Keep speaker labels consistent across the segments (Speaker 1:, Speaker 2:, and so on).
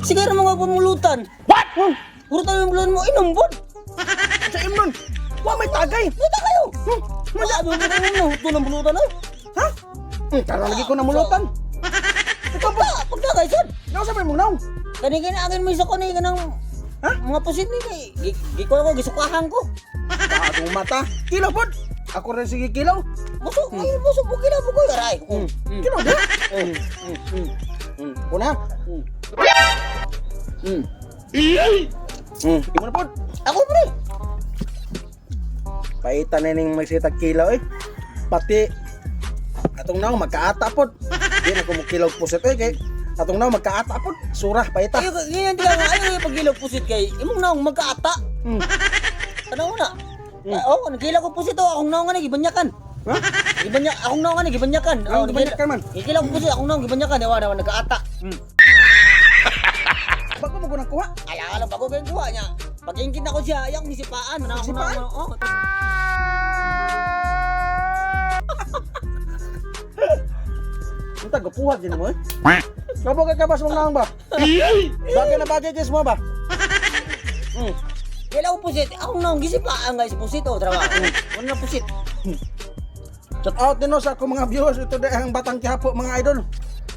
Speaker 1: Sige na mga pamulutan.
Speaker 2: What?
Speaker 1: Hmm. Puro tayo yung bulutan mo, inumbod.
Speaker 2: Sa imnon. Wa may tagay.
Speaker 1: Ito kayo. Hmm. Masabi mo na mo, ito ng bulutan oh.
Speaker 2: Ha? Hmm, karon lagi ko na mulutan.
Speaker 1: Ikaw pa, pagkakay sir.
Speaker 2: Ano sa may mungnaw?
Speaker 1: Kani kini akin mo isa ko ni kanang
Speaker 2: Ha?
Speaker 1: mga pusit ni kay gi- gi ko ako gisukahan ko.
Speaker 2: Bagong mata. Kilaw pod. Ako rin sige kilaw.
Speaker 1: Busog, ay busog mo kina mo ko aray. Hmm. Hmm.
Speaker 2: Di.
Speaker 1: Hmm. Hmm. Hmm.
Speaker 2: Hmm. Una.
Speaker 1: Hmm.
Speaker 2: Hmm. Hmm. Imo na pod.
Speaker 1: Ako pre.
Speaker 2: Paitan na ning magsitag kilaw eh. Pati atong naw magkaata pod. Di na ko mo kilaw puset eh kay atong naw magkaata pod. Surah paita.
Speaker 1: Ayo ganyan di lang ayo yung pagilog pusit kay imong naong magkaata.
Speaker 2: Hmm.
Speaker 1: Ano na? Ah, oh, nagila ko pusit oh, akong naong nga gibanyakan.
Speaker 2: Ha?
Speaker 1: Gibanyak, akong naong nga gibanyakan.
Speaker 2: Ang gibanyakan man?
Speaker 1: Gigila ko pusit, akong naong gibanyakan, ewa naman nagkaata.
Speaker 2: Hmm. Bago mo ko nakuha.
Speaker 1: Kaya alam ako kay kuha niya. Pag ingkit ako siya, ayang nisipaan. Ano ako
Speaker 2: Nisipaan?
Speaker 1: na oh.
Speaker 2: Ang tagapuha din mo eh. Kabo ka kabas mong naong ba? Bagay na bagay kay mo ba? Hmm.
Speaker 1: Kailan ko pusit, akong naong gisipaan guys, pusit oh, trabaho. Ano na pusit?
Speaker 2: Shout out din no sa akong mga viewers. Ito din ang Batang Quiapo mga idol.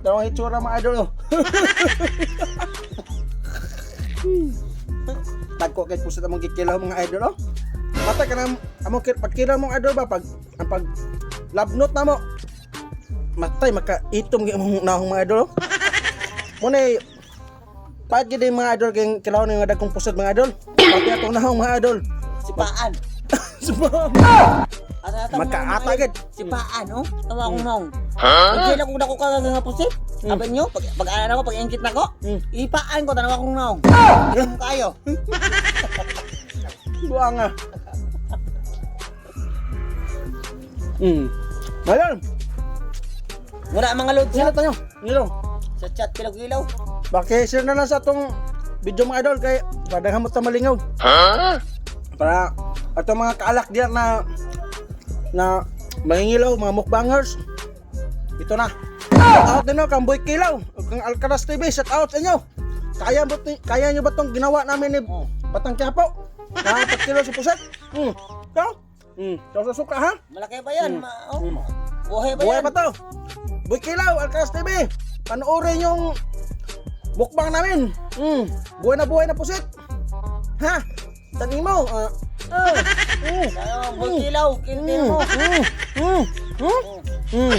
Speaker 2: Dalawang hitsura mga idol. Oh. Tagko kay pusit among gikilaw mga idol. Oh. Mata ka na among pagkilaw mong idol ba pag ang pag love note na mo. Matay maka itom gyud mong nahong mga idol. Oh. Muna Paat gid yung mga idol kay kilaw na yung dagkong pusit mga idol. Pati atong nahong mga idol.
Speaker 1: Sipaan.
Speaker 2: Subhan.
Speaker 1: Asa ata
Speaker 2: Magkaata agad.
Speaker 1: Sipaan, oh. Tawa akong naong. Ha? Kailan ko dako ka nga pusit. Sabi niyo, pag pag ano ko, pag ingkit na ko,
Speaker 2: Hmm.
Speaker 1: ipaan ko tanawa akong naong. Ilan kayo?
Speaker 2: Buang nga. Hmm. Ngayon,
Speaker 1: Mura mga load
Speaker 2: sino
Speaker 1: sa
Speaker 2: tayo? Ngilo.
Speaker 1: sa chat kilaw-kilaw.
Speaker 2: Bakit na lang sa atong video mga idol kay padang hamot sa malingaw. Ha? Para ato mga kaalak diyan na na mangingilaw mga mukbangers. Ito na. Shout out din no kang Boy Kilaw, ug kang Alcaraz TV, shout out sa inyo. Kaya ba kaya niyo ba tong ginawa namin ni
Speaker 1: Oh.
Speaker 2: Batang Quiapo? Na pagkilo sa puset? Hmm. Ikaw? Hmm. Ikaw sa suka ha?
Speaker 1: Malaki ba yan?
Speaker 2: Hmm.
Speaker 1: Ma- oh. Buhay ba
Speaker 2: Buhay
Speaker 1: yan?
Speaker 2: to. Boy Kilaw, Alcaz TV. Panoorin yung mukbang namin. Mm. Buhay na buhay na pusit. Ha? Tani mo. Ah. ah. Mm.
Speaker 1: Ano, bukilaw, kintin
Speaker 2: Mm.
Speaker 1: mo.
Speaker 2: Mm. Mm. Mm. Mm. Mm.